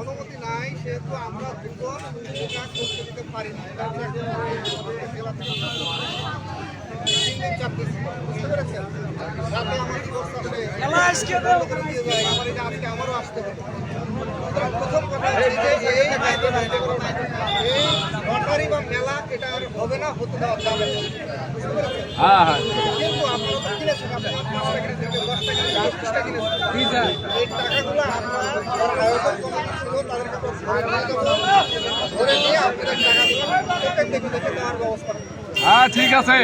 অনুমতি নাই সেহেতু আমরা দুজন করতে পারি না বুঝতে পেরেছেন আমারও আসতে হবে প্রথম কথা হচ্ছে যে এই এই বা মেলা এটা আর হবে না হতে দেওয়া যাবে না। হ্যাঁ হ্যাঁ। কিন্তু আপনারা তো কিনেছেন পাঁচ টাকা দশ টাকা কিনেছেন। টাকা কিনেছেন এই টাকাগুলো আমরা যারা আয়োজন কমিটি ছিল তাদের কাছে ধরে নিয়ে টাকাগুলো প্রত্যেক দেওয়ার ব্যবস্থা হ্যাঁ ঠিক আছে।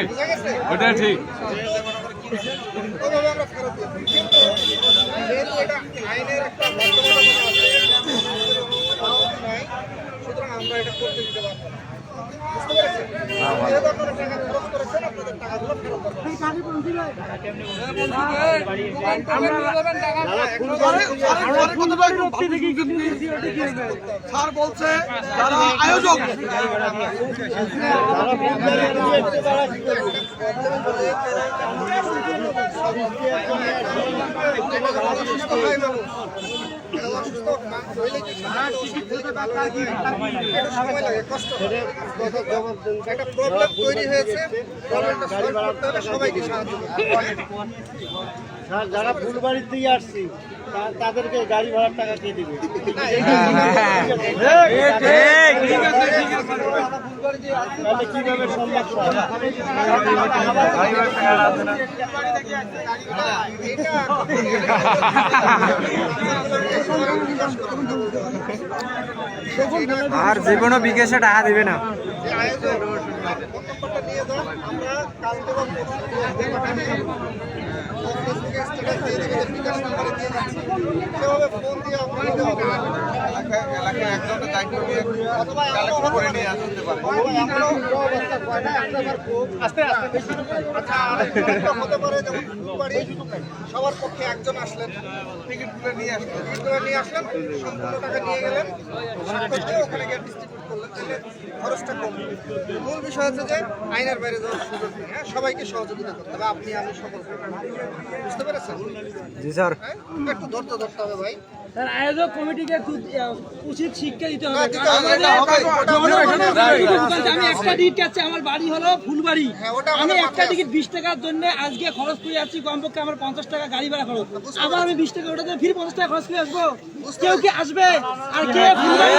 ওটা ঠিক। কিন্তু যেহেতু এটা আইনের একটা বাধ্যবাধকতা আছে, অনুমতি নাই, সুতরাং আমরা এটা করতে দিতে পারব না। বুঝতে পেরেছেন? যেহেতু আপনারা টাকা খরচ করেছেন, আপনাদের টাকাগুলো ফেরত পাবেন। স্যার বলছে যারা আয়োজক মানুষ। একটু প্রবলেম তৈরি হয়েছে প্রবলেমটা সলভ করতে হলে সবাইকে সাহায্য করতে যারা ফুলবাড়ির দিয়ে আসছি তাদেরকে গাড়ি ভাড়ার টাকা কে দিবে? তাহলে কীভাবে সম্ভব আর যে কোনো বিকাশে টাকা দিবে না। আমরা স্ট্যাটাস দিয়ে দেবে বিকাশ নাম্বারে দিয়ে যাচ্ছি সেভাবে ফোন দিয়ে আপনারা দেওয়া অথবা এমনও হতে পারে। অথবা এমনও অবস্থা হয় না, একটা বার খুব- আচ্ছা, হতে পারে যেমন সবার পক্ষে একজন আসলেন টিকিটগুলো নিয়ে আসলেন। টিকিটগুলো নিয়ে আসলেন সম্পূর্ণ টাকা নিয়ে গেলেন। ওখানে গিয়ে ডিস্ট্রিবিউট তাহলে খরচটা কম। মূল বিষয় হচ্ছে যে আইনের বাইরে যাওয়ার সুযোগ নেই। হ্যাঁ সবাইকে সহযোগিতা করতে হবে। আপনি আমি সকল বুঝতে পেরেছেন? জি স্যার। হ্যাঁ একটু ধরতে ধরতে হবে ভাই। আয়োজক কমিটিকে উচিত শিক্ষা দিতে হবে। হ্যাঁ, আমি একটা টিকিট আমার বাড়ি হলো ফুলবাড়ি। হ্যাঁ, আমি একটা টিকিট বিশ টাকার জন্য আজকে খরচ করে যাচ্ছি কমপক্ষে আমার পঞ্চাশ টাকা গাড়ি ভাড়া খরচ। আবার আমি বিশ টাকা ওটাতে ফির পঞ্চাশ টাকা খরচ করে আসব। কেউ কি আসবে? আর কে ফুলবাড়ি?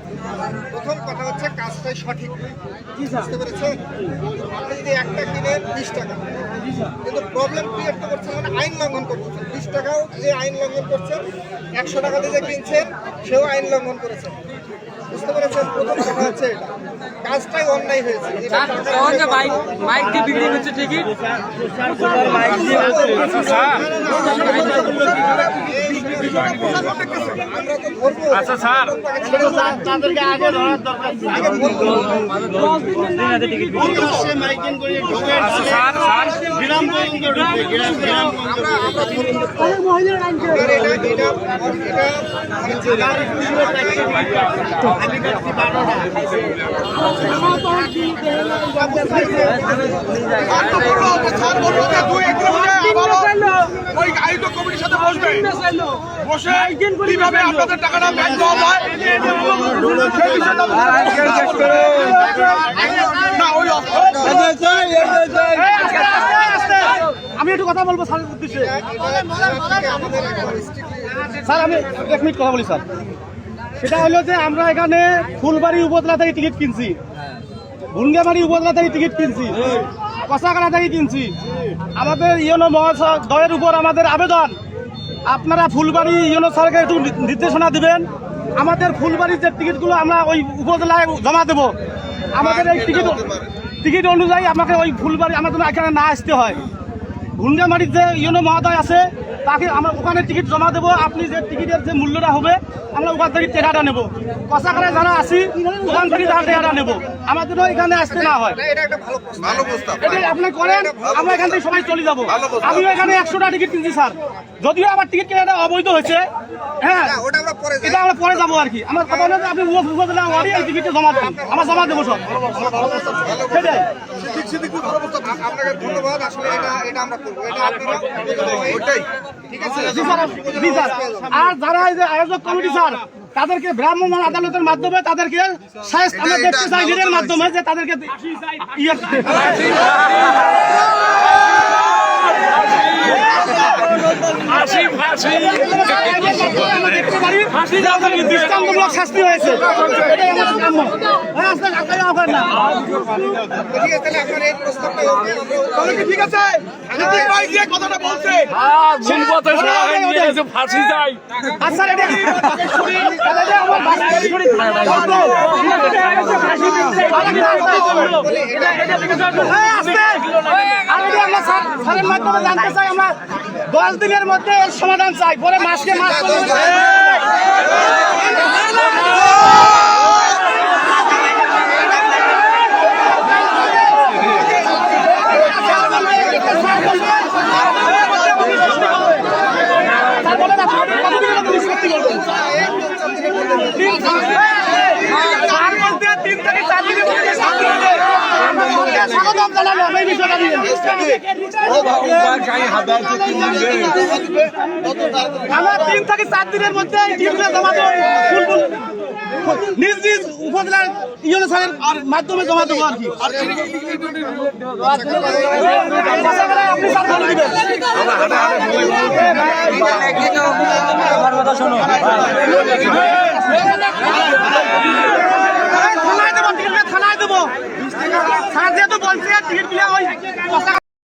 প্রথম কথা হচ্ছে কাজটাই সঠিক বুঝতে পেরেছেন আপনি যদি একটা কিনে বিশ টাকা কিন্তু প্রবলেম ক্রিয়েট করছেন মানে আইন লঙ্ঘন করতেছেন বিশ টাকাও যে আইন লঙ্ঘন করছেন একশো টাকা দিয়ে যে কিনছেন সেও আইন লঙ্ঘন করেছেন বুঝতে পেরেছেন প্রথম কথা হচ্ছে এটা কাজটাই অন্যায় হয়েছে মাইক মাইক দিয়ে বিক্রি তো ধরবো আচ্ছা স্যার। তাদেরকে আগে ধরার দরকার আমরা বসবে বসে কীভাবে আপনাদের টাকাটা ব্যাংক দেওয়া যায়? সেই বিষয়টা না ওই আমি একটু কথা বলব স্যারের উদ্দেশ্যে। স্যার আমি এক মিনিট কথা বলি স্যার। সেটা হলো যে আমরা এখানে ফুলবাড়ি উপজেলা থেকে টিকিট কিনছি। ভুঙ্গাবাড়ি উপজেলা থেকে টিকিট কিনছি। কষাকাড়া থেকে কিনছি। আমাদের ইয়নো মহাশয়ের উপর আমাদের আবেদন। আপনারা ফুলবাড়ি ইয়নো স্যারকে একটু নির্দেশনা দিবেন। আমাদের ফুলবাড়ির যে টিকিটগুলো আমরা ওই উপজেলায় জমা দেব। আমাদের এই টিকিট টিকিট অনুযায়ী আমাকে ওই ফুলবাড়ি জন্য এখানে না আসতে হয়। গুন্ডামারির যে ইউনো মহোদয় আছে, তাকে আমরা ওখানে টিকিট জমা দেবো। আপনি যে টিকিটের যে মূল্যটা হবে, আমরা ওখান থেকে টেকাটা নেব। কষাকারে যারা আসি ওখান থেকে তারা টেকাটা নেব। আমাদের এখানে আসতে না হয়। না, এটা একটা ভালো প্রশ্ন ভালো প্রস্তাব। এটাই আপনি করেন আমরা এখান থেকে সবাই চলে যাব। আমিও এখানে একশোটা টিকিট কিনছি স্যার। যদিও আমার টিকিট কেনাটা অবৈধ হয়েছে হ্যাঁ ওটা পরে এটা আমরা পরে যাব আর কি। আমার কথা হলো আপনি উপজেলা ওয়ার্ডে এই টিকিটটা জমা দেন। আমরা জমা দেবো সব। সেটাই। আপনাকে ধন্যবাদ। আসলে এটা এটা আমরা করব। এটা আপনারা ওইটাই ঠিক আছে জি স্যার, জি স্যার। আর যারা যে আয়োজক কমিটি স্যার তাদেরকে ভ্রাম্যমাণ আদালতের মাধ্যমে তাদেরকে আমরা দেখতে চাই মাধ্যমে যে তাদেরকে ইয়ে আমরা দেখতে পারি যে ওদের দৃষ্টান্তমূলক শাস্তি হয়েছে হ্যাঁ ঠিক আছে এই দশ দিনের মধ্যে এর সমাধান চাই পরে মাসকে মাস তার মধ্যে তিন থেকে চার দিনের মধ্যে শান্তি হবে। আমরা সরকার জানালাম এই বিষয়টা নিয়ে। আমরা তিন থেকে চার দিনের মধ্যে টিমটা জমা দেবো ফুলফুল নিজ নিজ উপজেলার ইউনো স্যারের মাধ্যমে জমা দেবো আর কি আপনি টিকিট থানায় দেবো। স্যার যেহেতু বলছে টিকিট দিলে ওই